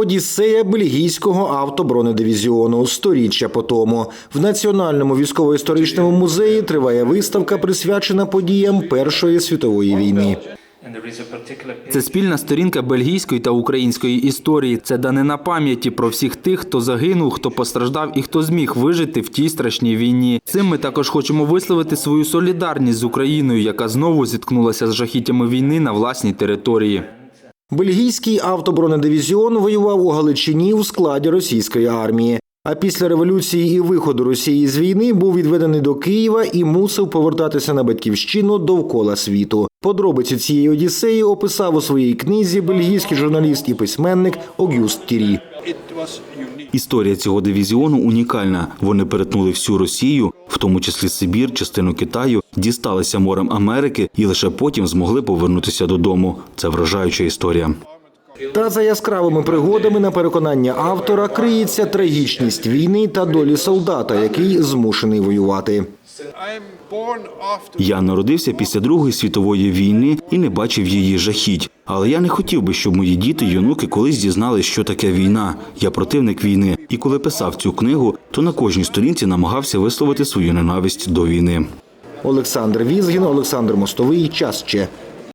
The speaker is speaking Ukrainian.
Одіссея бельгійського автобронедивізіону сторіччя по тому. В Національному військово-історичному музеї триває виставка, присвячена подіям Першої світової війни. Це спільна сторінка бельгійської та української історії. Це данина пам'яті про всіх тих, хто загинув, хто постраждав і хто зміг вижити в тій страшній війні. Цим ми також хочемо висловити свою солідарність з Україною, яка знову зіткнулася з жахіттями війни на власній території. Бельгійський автобронедивізіон воював у Галичині у складі російської армії. А після революції і виходу Росії з війни був відведений до Києва і мусив повертатися на батьківщину довкола світу. Подробиці цієї одіссеї описав у своїй книзі бельгійський журналіст і письменник Огюст Тірі. Історія цього дивізіону унікальна. Вони перетнули всю Росію, в тому числі Сибір, частину Китаю, дісталися морем Америки і лише потім змогли повернутися додому. Це вражаюча історія. Та за яскравими пригодами, на переконання автора, криється трагічність війни та долі солдата, який змушений воювати. Я народився після Другої світової війни і не бачив її жахіть. Але я не хотів би, щоб мої діти й онуки колись дізнались, що таке війна. Я противник війни. І коли писав цю книгу, то на кожній сторінці намагався висловити свою ненависть до війни. Олександр Візгін, Олександр Мостовий. Час ще.